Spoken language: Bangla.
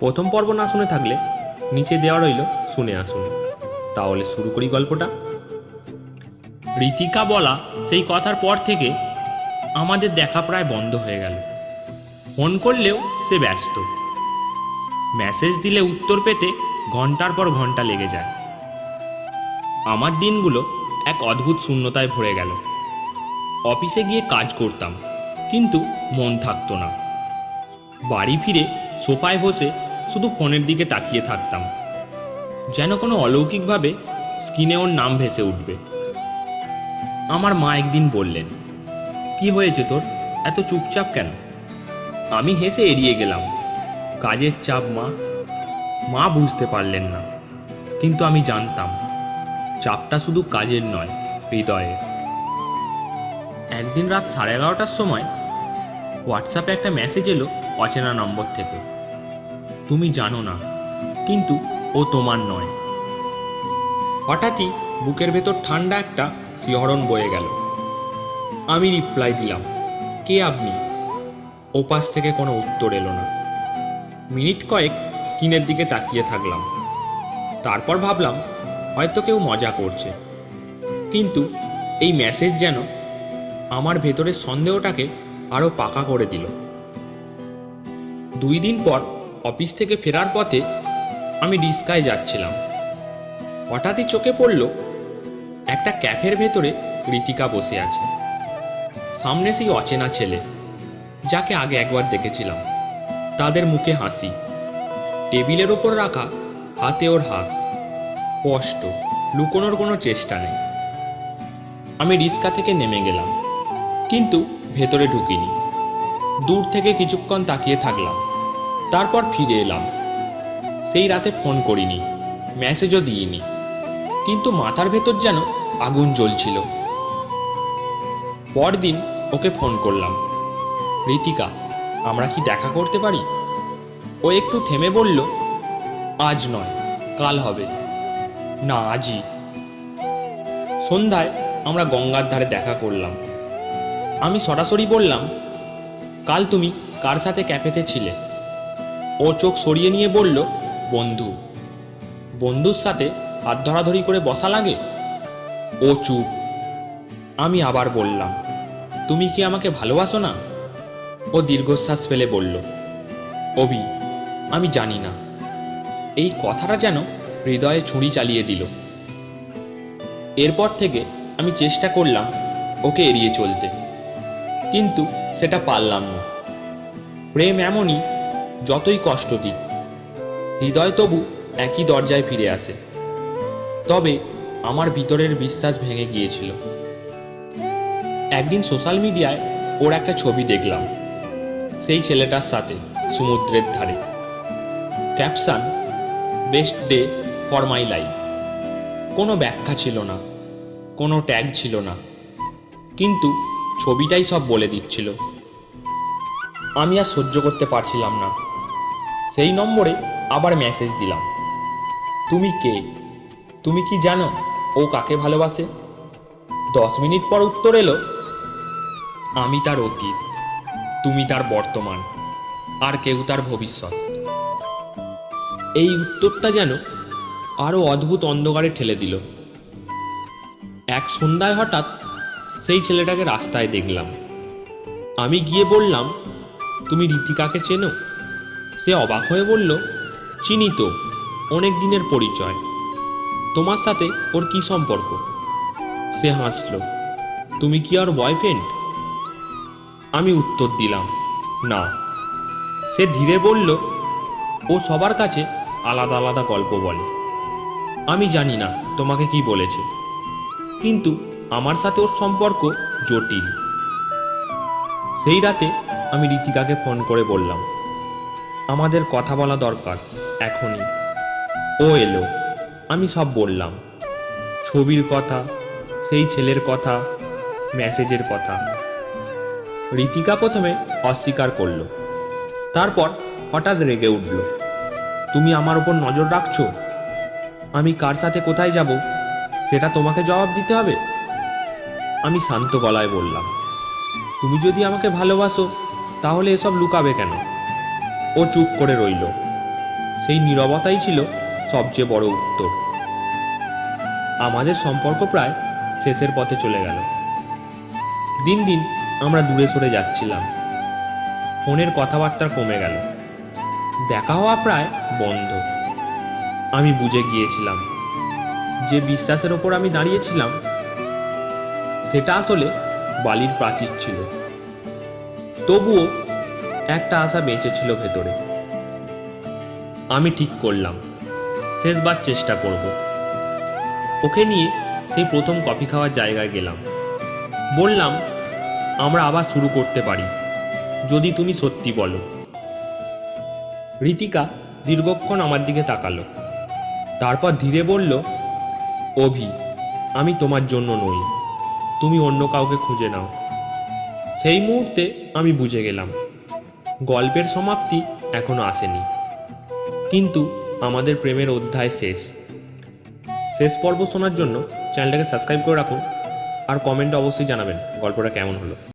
প্রথম পর্ব না শুনে থাকলে নিচে দেওয়া রইল শুনে আসুন। তাহলে শুরু করি গল্পটা। রীতিকা বলা সেই কথার পর থেকে আমাদের দেখা প্রায় বন্ধ হয়ে গেল। ফোন করলেও সে ব্যস্ত। মেসেজ দিলে উত্তর পেতে ঘণ্টার পর ঘণ্টা লেগে যায়। আমার দিনগুলো এক অদ্ভুত শূন্যতায় ভরে গেল। অফিসে গিয়ে কাজ করতাম, কিন্তু মন থাকতো না। বাড়ি ফিরে সোফায় বসে শুধু ফোনের দিকে তাকিয়ে থাকতাম। যেন কোনো অলৌকিকভাবে স্ক্রিনে ওর নাম ভেসে উঠবে। আমার মা একদিন বললেন, কি হয়েছে তোর? এত চুপচাপ কেন? আমি হেসে এড়িয়ে গেলাম, কাজের চাপ, মা। মা বুঝতে পারলেন না, কিন্তু আমি জানতাম, চাপটা শুধু কাজের নয় হৃদয়ে একদিন রাত সাড়ে এগারোটার সময় হোয়াটসঅ্যাপে একটা মেসেজ এলো অচেনা নম্বর থেকে। তুমি জানো না, কিন্তু ও তোমার নয়। হঠাৎই বুকের ভেতর ঠান্ডা একটা শিহরণ বয়ে গেল। আমি রিপ্লাই দিলাম, কে আপনি? ওপাশ থেকে কোনো উত্তর এলো না। মিনিট কয়েক স্ক্রিনের দিকে তাকিয়ে থাকলাম। তারপর ভাবলাম, হয়তো কেউ মজা করছে। কিন্তু এই মেসেজ যেন আমার ভেতরের সন্দেহটাকে আরও পাকা করে দিল। দুই দিন পর অফিস থেকে ফেরার পথে আমি রিস্কায় যাচ্ছিলাম। হঠাৎই চোখে পড়ল একটা ক্যাফের ভেতরে রীতিকা বসে আছে। সামনে সেই অচেনা ছেলে, যাকে আগে একবার দেখেছিলাম। তাদের মুখে হাসি। টেবিলের ওপর রাখা হাতে ওর হাত। স্পষ্ট, লুকোনোর কোনো চেষ্টা নেই। আমি রিস্কা থেকে নেমে গেলাম, কিন্তু ভেতরে ঢুকিনি। দূর থেকে কিছুক্ষণ তাকিয়ে থাকলাম। তারপর ফিরে এলাম। সেই রাতে ফোন করিনি, মেসেজও দিইনি, কিন্তু মাথার ভেতর যেন আগুন জ্বলছিল। পরদিন ওকে ফোন করলাম, রীতিকা, আমরা কি দেখা করতে পারি? ও একটু থেমে বলল, আজ নয়, কাল হবে। না, আজই। সন্ধ্যায় আমরা গঙ্গার ধারে দেখা করলাম। আমি সরাসরি বললাম, কাল তুমি কার সাথে ক্যাফেতে ছিলে? ও চোখ সরিয়ে নিয়ে বলল, বন্ধু, বন্ধুর সাথে হাত ধরাধরি করে বসা লাগে? ও চুপ। আমি আবার বললাম, তুমি কি আমাকে ভালোবাসো না? ও দীর্ঘশ্বাস ফেলে বলল, অভি, আমি জানি না। এই কথাটা যেন হৃদয়ে ছুরি চালিয়ে দিল। এরপর থেকে আমি চেষ্টা করলাম ওকে এড়িয়ে চলতে, কিন্তু সেটা পারলাম না। প্রেম এমনই যতই কষ্ট দিক, হৃদয় তবু একই দরজায় ফিরে আসে। তবে আমার ভিতরের বিশ্বাস ভেঙে গিয়েছিল। একদিন সোশ্যাল মিডিয়ায় ওর একটা ছবি দেখলাম। সেই ছেলেটার সাথে, সমুদ্রের ধারে। Caption, best day for my life. কোনো ব্যাখ্যা ছিল না, কোনো ট্যাগ ছিল না। কিন্তু ছবিটাই সব বলে দিচ্ছিল। আমি আর সহ্য করতে পারছিলাম না। সেই নম্বরে আবার মেসেজ দিলাম। তুমি কে? তুমি কি জানো ও কাকে ভালোবাসে? দশ মিনিট পর উত্তর এলো, আমি তার অতীত, তুমি তার বর্তমান, আর কেউ তার ভবিষ্যৎ। এই উত্তরটা যেন আরও অদ্ভুত অন্ধকারে ঠেলে দিল। এক সন্ধ্যায় হঠাৎ সেই ছেলেটাকে রাস্তায় দেখলাম। আমি গিয়ে বললাম, তুমি রীতিকাকে চেনো? সে অবাক হয়ে বলল, চিনি তো, অনেক দিনের পরিচয়। তোমার সাথে ওর কি সম্পর্ক? সে হাসল, তুমি কি ওর বয়ফ্রেন্ড আমি উত্তর দিলাম, না। সে ধীরে বলল, ও সবার কাছে আলাদা আলাদা গল্প বলে। আমি জানি না তোমাকে কি বলেছে, কিন্তু আমার সাথে ওর সম্পর্ক জটিল। সেই রাতে আমি রীতিকাকে ফোন করে বললাম আমাদের কথা বলা দরকার, এখনই। ও এলো, আমি সব বললাম। ছবির কথা, সেই ছেলের কথা, মেসেজের কথা। রীতিকা প্রথমে অস্বীকার করল। তারপর হঠাৎ রেগে উঠল। তুমি আমার ওপর নজর রাখছো? আমি কার সাথে কোথায় যাব? সেটা তোমাকে জবাব দিতে হবে? আমি শান্ত গলায় বললাম। তুমি যদি আমাকে ভালোবাসো, তাহলে এসব লুকাবে কেন? ও চুপ করে রইল। সেই নীরবতাই ছিল সবচেয়ে বড় উত্তর। আমাদের সম্পর্ক প্রায় শেষের পথে চলে গেল। দিন দিন আমরা দূরে সরে যাচ্ছিলাম। ফোনের কথাবার্তা কমে গেল। দেখা হওয়া প্রায় বন্ধ। আমি বুঝে গিয়েছিলাম যে বিশ্বাসের ওপর আমি দাঁড়িয়েছিলাম, সেটা আসলে বালির প্রাচীর ছিল। তবুও একটা আশা বেঁচে ছিল ভেতরে। আমি ঠিক করলাম। শেষবার চেষ্টা করব। ওকে নিয়ে সেই প্রথম কফি খাওয়ার জায়গায় গেলাম। বললাম, আমরা আবার শুরু করতে পারি। যদি তুমি সত্যি বলো। রীতিকা দীর্ঘক্ষণ আমার দিকে তাকালো। তারপর ধীরে বলল, অভি, আমি তোমার জন্য নই। তুমি অন্য কাউকে খুঁজে নাও। সেই মুহূর্তে আমি বুঝে গেলাম। গল্পের সমাপ্তি এখনও আসেনি। কিন্তু আমাদের প্রেমের অধ্যায় শেষ। শেষ পর্ব শোনার জন্য চ্যানেলটাকে সাবস্ক্রাইব করে রাখুন আর কমেন্টে অবশ্যই জানাবেন গল্পটা কেমন হলো।